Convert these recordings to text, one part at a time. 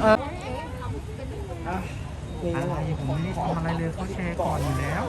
เอออะไรผมไม่ได้ทำอะไรเลยเขาแชร์ก่อนอยู่แล้ว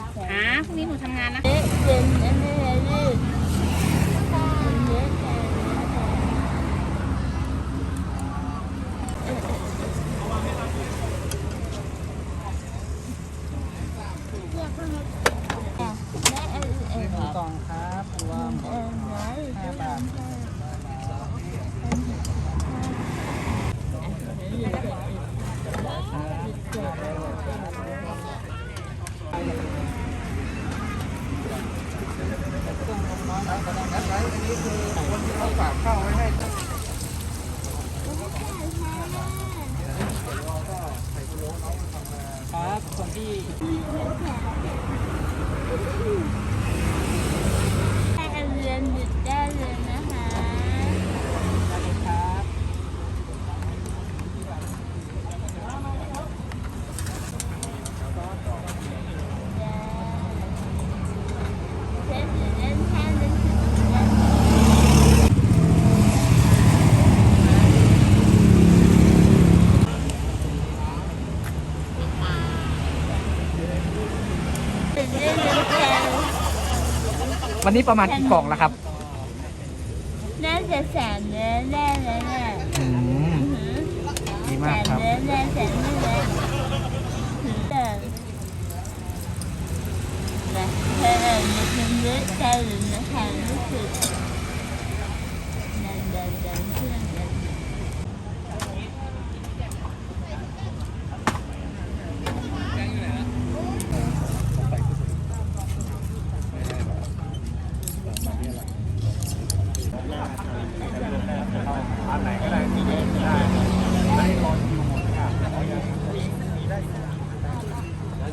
ฮะได้อ่าพรุ่งนี้หนูทำงานนะกล่องครับรวมห้าบาท ฝามข้าวไว้ให้ครับคนที่ ให้เรียนหยุดได้เลยนะคะ ได้เลยครับ เรียนหยุดเล่นแค่เล่นถึง วันนี้ประมาณกี่กล่องแล้วครับน่าจะแสนเนื้อแน่เลยเนี่ยอืมดีแสมากนครับเนื้อแน่แสนเนื้อแน่ถึงแต่นะเธอมันเป็นเลือดใจหรือนะคะรู้สึกดันดันดันเครื่องดัน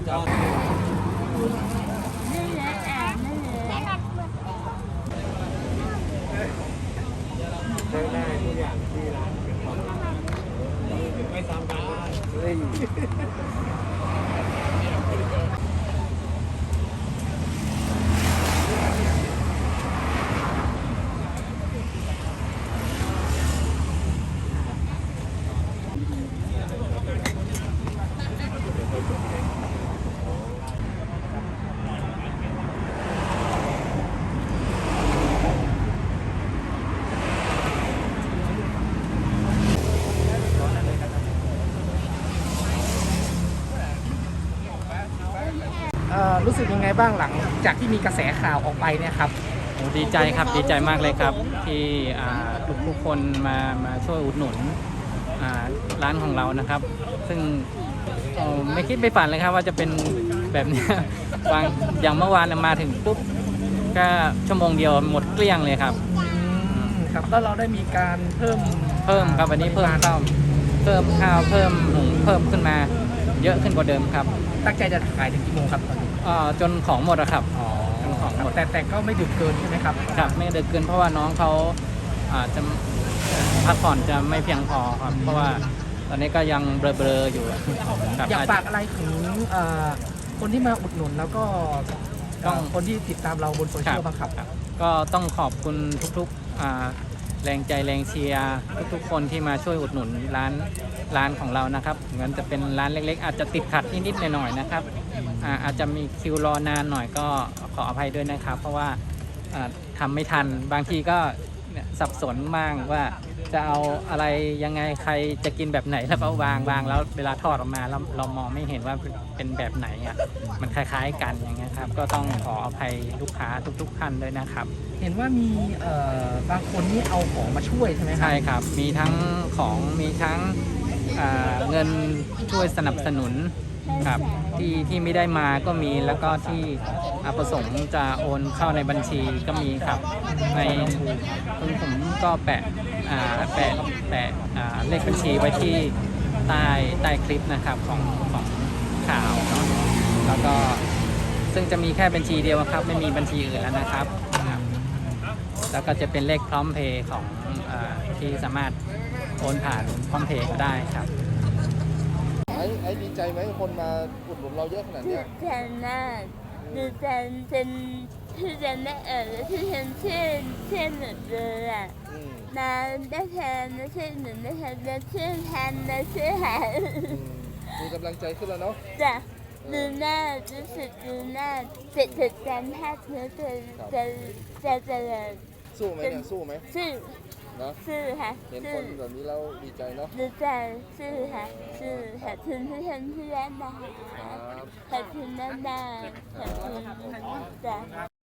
นั่นแหละอ่าน รู้สึกยังไงบ้างหลังจากที่มีกระแสข่าวออกไปเนี่ยครับโอ้ดีใจครับดีใจมากเลยครับ ที่อ่าทุกทุกคนมามาช่วยอุดหนุนอ่าร้านของเรานะครับ ซึ่งโอ้ไม่คิดไม่ฝันเลยครับว่าจะเป็นแบบเนี้ยบางอย่างเมื่อวานมาถึงปุ๊บก็ชั่วโมงเดียวหมดเกลี้ยงเลยครับครับแล้วเราได้มีการเพิ่มเพิ่มครับวันนี้เพิ่มข้าวเพิ่มข้าวเพิ่มหุงเพิ่มขึ้นมา เยอะขึ้นกว่าเดิมครับ ตั้งใจจะขายถึงกี่โมงครับตอนนี้ อ่าจนของหมดอะครับ อ๋อของหมดแต่แต่ก็ไม่ดึกเกินใช่ไหมครับครับไม่เดือเกินเพราะว่าน้องเขาอาจจะพักผ่อนจะไม่เพียงพอครับ เพราะว่าตอนนี้ก็ยังเบลอๆอยู่ครับอยากอาจฝากอะไรถึงเอ่อคนที่มาอุดหนุนแล้วก็ต้องเอ่อคนที่ติดตามเราบนโซคเชีรัยบลบ้างครับครับ ก็ต้องขอบคุณทุกๆอ่า แรงใจแรงเชียร์ทุกๆคนที่มาช่วยอุดหนุนร้านร้านของเรานะครับถึงมันจะเป็นร้านเล็ก ๆ อาจจะติดขัดนิดๆหน่อยๆนะครับอาอาจจะมีคิวรอนานหน่อยก็ขออภัยด้วยนะครับ เพราะว่าอ่าทำไม่ทันบางทีก็ เนี่ยสับสนบ้างว่าจะเอาอะไรยังไงใครจะกินแบบไหนแล้วก็วางวางแล้วเวลาทอดออกมาเราเรามองไม่เห็นว่าเป็นแบบไหนอะมันคล้าย ๆ กันอย่างเงี้ยครับก็ต้องขออภัยลูกค้าทุกๆท่านด้วยนะครับ เห็นว่ามีเอ่อบางคนนี่เอาของมาช่วยใช่ไหมครับใช่ครับ มีทั้งของมีทั้งอ่าเงินช่วยสนับสนุน ครับที่ที่ไม่ได้มาก็มีแล้วก็ที่อ่าประสงค์จะโอนเข้าในบัญชีก็มีครับ ในซึ่งผมก็แปะอ่าแปะแปะอ่าเลขบัญชีไว้ที่ใต้ใต้คลิปนะครับของของข่าวเนาะแล้วก็ซึ่งจะมีแค่บัญชีเดียวครับ ไม่มีบัญชีอื่นแล้วนะครับครับแล้วก็จะเป็นเลขพร้อมเพย์ของอาที่สามารถโอนผ่านพร้อมเพย์ก็ได้ครับ ไอ้ดีใจไหมคนมาอุดหนุนเราเยอะขนาดเนี้ยฉันน่ะที่ฉันเป็นที่ฉันไม่เออแลยที่ฉันชื่นชื่นหนุนเรือะอืมาได้แทนได้ชื่นหนุนได้แทนได้ชื่นแทนได้ช่นแทนอืมีกำลังใจขึ้นแล้วเนาะจ้ะดูหน้ารู้สึกดูหน้าเจ็ดเจ็ดแทนห้าเนื้อเจ็ดเจะเจ็ดเจ็สู้ไหมเนี่ยสู้ไหมสู้ นะชื่อค่ะเห็นคนแบบนี้แล้ดีใจเนาะดีใจชื่อค่ะชื่อขอบคุณที่ทนที่ร้านนะคะครับ ขอบคุณมากๆขอบคุณจ้ะ